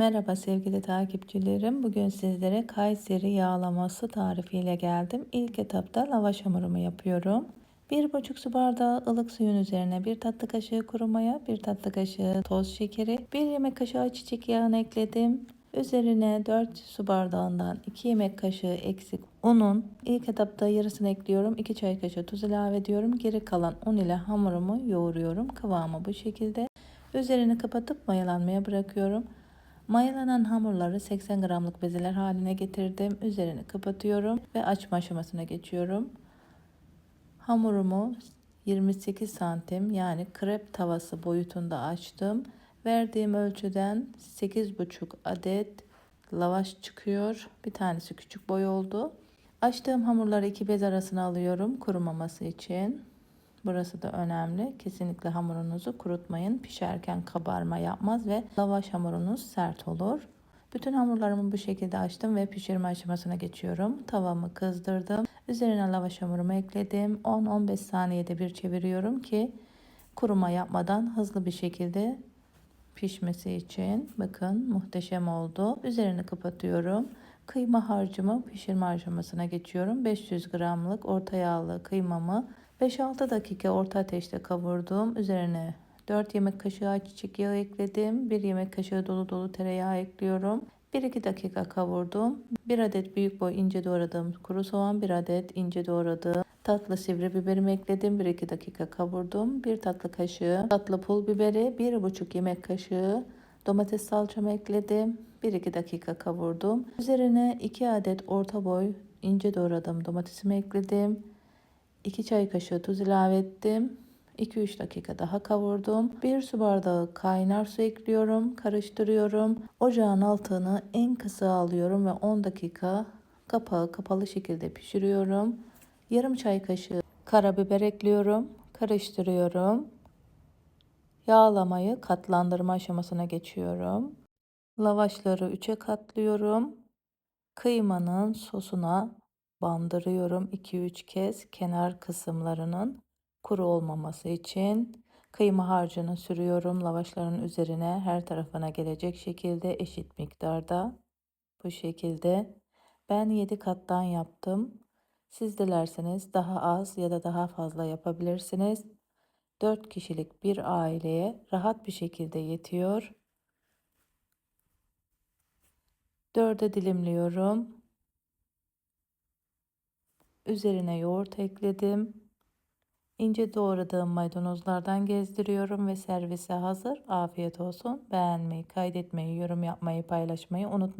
Merhaba sevgili takipçilerim. Bugün sizlere Kayseri yağlaması tarifiyle geldim. İlk etapta lavaş hamurumu yapıyorum. 1,5 su bardağı ılık suyun üzerine 1 tatlı kaşığı kuru maya, 1 tatlı kaşığı toz şekeri, 1 yemek kaşığı çiçek yağını ekledim. Üzerine 4 su bardağından 2 yemek kaşığı eksik unun ilk etapta yarısını ekliyorum. 2 çay kaşığı tuz ilave ediyorum. Geri kalan un ile hamurumu yoğuruyorum. Kıvamı bu şekilde. Üzerini kapatıp mayalanmaya bırakıyorum. Mayalanan hamurları 80 gramlık bezeler haline getirdim. Üzerini kapatıyorum ve açma aşamasına geçiyorum. Hamurumu 28 santim yani krep tavası boyutunda açtım. Verdiğim ölçüden 8,5 adet lavaş çıkıyor. Bir tanesi küçük boy oldu. Açtığım hamurları iki bez arasına alıyorum kurumaması için. Burası da önemli. Kesinlikle hamurunuzu kurutmayın. Pişerken kabarma yapmaz ve lavaş hamurunuz sert olur. Bütün hamurlarımı bu şekilde açtım ve pişirme aşamasına geçiyorum. Tavamı kızdırdım. Üzerine lavaş hamurumu ekledim. 10-15 saniyede bir çeviriyorum ki kuruma yapmadan hızlı bir şekilde pişmesi için. Bakın muhteşem oldu. Üzerini kapatıyorum. Kıyma harcımı pişirme aşamasına geçiyorum. 500 gramlık orta yağlı kıymamı 5-6 dakika orta ateşte kavurdum. Üzerine 4 yemek kaşığı ayçiçek yağı ekledim. 1 yemek kaşığı dolu dolu tereyağı ekliyorum. 1-2 dakika kavurdum. 1 adet büyük boy ince doğradığım kuru soğan, 1 adet ince doğradığım tatlı sivri biberimi ekledim. 1-2 dakika kavurdum. 1 tatlı kaşığı tatlı pul biberi, 1,5 yemek kaşığı domates salçamı ekledim. 1-2 dakika kavurdum. Üzerine 2 adet orta boy ince doğradığım domatesimi ekledim. 2 çay kaşığı tuz ilave ettim. 2-3 dakika daha kavurdum. 1 su bardağı kaynar su ekliyorum. Karıştırıyorum. Ocağın altını en kısa alıyorum ve 10 dakika kapağı kapalı şekilde pişiriyorum. Yarım çay kaşığı karabiber ekliyorum. Karıştırıyorum. Yağlamayı katlandırma aşamasına geçiyorum. Lavaşları 3'e katlıyorum. Kıymanın sosuna bandırıyorum 2-3 kez kenar kısımlarının kuru olmaması için. Kıyma harcını sürüyorum lavaşların üzerine her tarafına gelecek şekilde eşit miktarda. Bu şekilde ben 7 kattan yaptım. Siz dilerseniz daha az ya da daha fazla yapabilirsiniz. 4 kişilik bir aileye rahat bir şekilde yetiyor. 4'e dilimliyorum. Üzerine yoğurt ekledim. İnce doğradığım maydanozlardan gezdiriyorum ve servise hazır. Afiyet olsun. Beğenmeyi, kaydetmeyi, yorum yapmayı, paylaşmayı unutmayın.